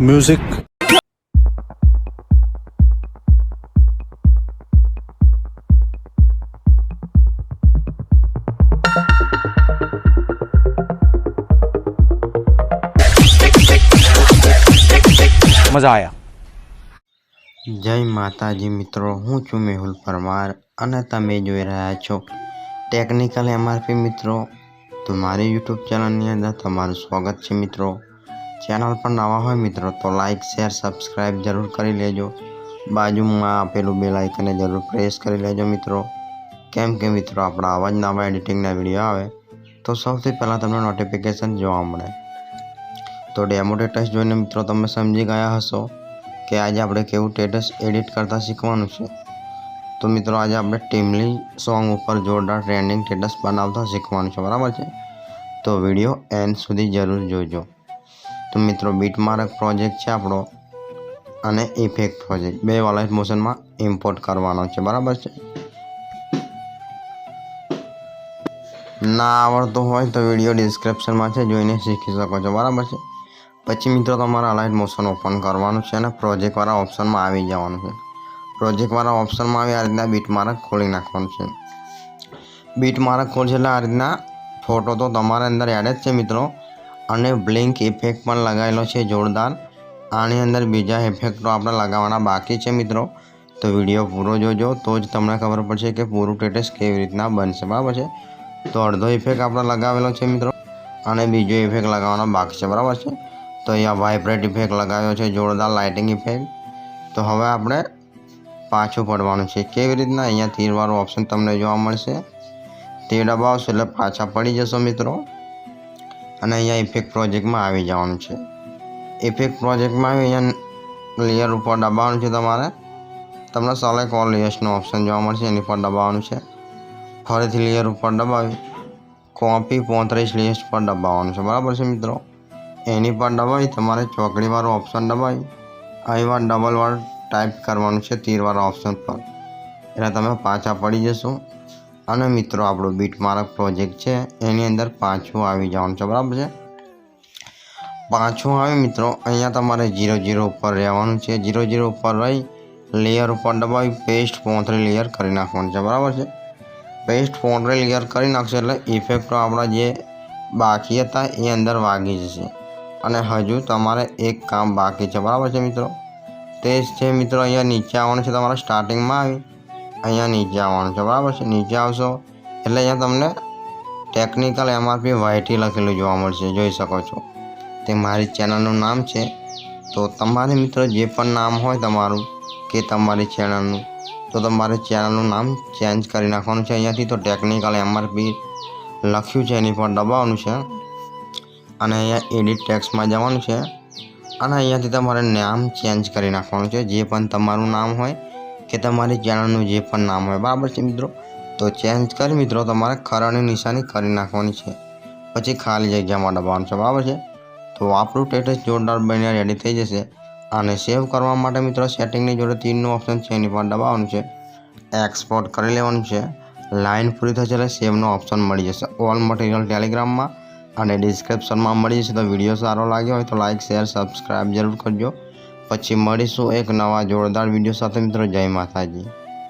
music. મજા આયા જય માતાજી મિત્રો હું છું મેહુલ પરમાર અને તમે જોઈ રહ્યા છો ટેકનિકલ એમઆરપી મિત્રો તો મારી યુટ્યુબ ચેનલની અંદર તમારું સ્વાગત છે મિત્રો ચેનલ પર નવા હોય મિત્રો, તો લાઇક શેર સબસ્ક્રાઈબ જરૂર કરી લેજો. બાજુમાં આપેલું બેલ આઇકને જરૂર પ્રેસ કરી લેજો મિત્રો. કેમ કે મિત્રો, આપણા આવા જ નવા એડિટિંગના વીડિયો આવે, તો સૌથી પહેલાં તમને નોટિફિકેશન જોવા મળે. તો ડેમો ટેટસ જોઈને મિત્રો, તમે સમજી ગયા હશો કે આજે આપણે કેવું ટેટસ એડિટ કરતાં શીખવાનું છે. તો મિત્રો, આજે આપણે ટીમલી સોંગ ઉપર જોરદાર ટ્રેન્ડિંગ ટેટસ બનાવતા શીખવાનું છે, બરાબર છે? તો વીડિયો એન્ડ સુધી જરૂર જોજો. તો મિત્રો બીટમાર્ક પ્રોજેક્ટ છે આપણો અને ઇફેક્ટ પ્રોજેક્ટ બે વાલાઇટ મોશનમાં ઇમ્પોર્ટ કરવાનો છે. બરાબર છે? ના આવડતો હોય તો વીડિયો ડિસ્ક્રિપ્શનમાં છે, જોઈને શીખી શકો છો. બરાબર છે? પછી મિત્રો, તમારે અલાઇટ મોશન ઓપન કરવાનું છે અને પ્રોજેક્ટવાળા ઓપ્શનમાં આવી જવાનું છે. પ્રોજેક્ટવાળા ઓપ્શનમાં આવી આ રીતના બીટ માર્ક ખોલી નાખવાનું છે. બીટમાર્ક ખોલશે એટલે આ રીતના ફોટો તો તમારા અંદર એડ જ છે મિત્રો. અને બ્લિંક ઇફેક્ટ પણ લગાવેલો છે જોરદાર. આની અંદર બીજા ઇફેક્ટો આપણે લગાવવાના બાકી છે મિત્રો. તો વીડિયો પૂરો જોજો. તો જ તમને ખબર પડશે કે પૂરું ટેટસ કેવી રીતના બનશે. બરાબર છે? તો અડધો ઇફેક્ટ આપણે લગાવેલો છે મિત્રો. અને બીજો ઇફેક્ટ લગાવવાનો બાકી છે. બરાબર છે? તો અહીંયા વાઇબ્રેટ ઇફેક્ટ લગાવ્યો છે. જોરદાર લાઇટિંગ ઇફેક્ટ. તો હવે આપણે પાછું પડવાનું છે. કેવી રીતના અહીંયા તીરવાળું ઓપ્શન તમને જોવા મળશે? તે દબાવશો એટલે પાછા પડી જશો મિત્રો. અને અહીંયા ઇફેક્ટ પ્રોજેક્ટમાં આવી જવાનું છે. ઇફેક્ટ પ્રોજેક્ટમાં આવી અહીંયા લેયર ઉપર દબાવવાનું છે તમારે. તમને સલેક્ટ ઓલ લેયર્સનો ઓપ્શન જોવા મળશે, એની પર દબાવવાનું છે. ફરીથી લેયર ઉપર દબાવી કોપી પોત્રીસ લેયર્સ પર દબાવવાનું છે. બરાબર છે મિત્રો? એની પર દબાવી, તમારે ચોકડીવાળું ઓપ્શન દબાવી અહીં વાર ડબલ વાર ટાઈપ કરવાનું છે તીરવાળા ઓપ્શન પર. એટલે તમે પાછા પડી જશો. અને મિત્રો, આપણું બીટ માર્ક પ્રોજેક્ટ છે, એની અંદર પાછું આવી જવાનું છે, બરાબર છે? પાછું આવે મિત્રો, અહીંયા તમારે ઝીરો ઝીરો ઉપર રહેવાનું છે. ઝીરો ઝીરો ઉપર રહી લેયર ઉપર દબાવી પેસ્ટ પોંથરી લેયર કરી નાખવાનું છે, બરાબર છે? પેસ્ટ પોંથરી લેયર કરી નાખશો એટલે ઇફેક્ટો આપણા જે બાકી હતા, એ અંદર વાગી જશે. અને હજુ તમારે એક કામ બાકી છે, બરાબર છે, મિત્રો? તે છે, મિત્રો, અહીંયા નીચે આવવાનું છે, તમારે સ્ટાર્ટિંગમાં આવી. અહીંયા નીચે આવવાનું છે, બરાબર છે? નીચે આવશો એટલે અહીંયા તમને ટેકનિકલ એમઆરપી વાયટી લખેલું જોવા મળશે, જોઈ શકો છો. તે મારી ચેનલનું નામ છે. તો તમારે મિત્રો જે પણ નામ હોય તમારું, કે તમારી ચેનલનું તો તમારે ચેનલનું નામ ચેન્જ કરી નાખવાનું છે. અહીંયાથી તો ટેકનિકલ એમઆરપી લખ્યું છે, એની પર દબાવવાનું છે. અને અહીંયા એડિટ ટેક્સમાં જવાનું છે. અને અહીંયાથી તમારે નામ ચેન્જ કરી નાખવાનું છે. જે પણ તમારું નામ હોય કે તમારી ચેનલનું જે પણ નામ હોય, બરાબર છે મિત્રો? તો ચેન્જ કરી મિત્રો, તમારે ખરાની નિશાની કરી નાખવાની છે. પછી ખાલી જગ્યામાં દબાવવાનું છે, બરાબર છે? તો આપણું સ્ટેટસ જોરદાર બનીને રેડી થઈ જશે. અને સેવ કરવા માટે મિત્રો સેટિંગની જોડે તીનનું ઓપ્શન છે, એની પર દબાવવાનું છે. એક્સપોર્ટ કરી લેવાનું છે. લાઇન પૂરી થશે એટલે સેવનો ઓપ્શન મળી જશે. ઓલ મટીરિયલ ટેલિગ્રામમાં અને ડિસ્ક્રિપ્શનમાં મળી જશે. તો વીડિયો સારો લાગ્યો હોય તો લાઇક શેર સબસ્ક્રાઈબ જરૂર કરજો. પછી મળીશું એક નવા જોરદાર વીડિયો સાથે મિત્રો. જય માતાજી.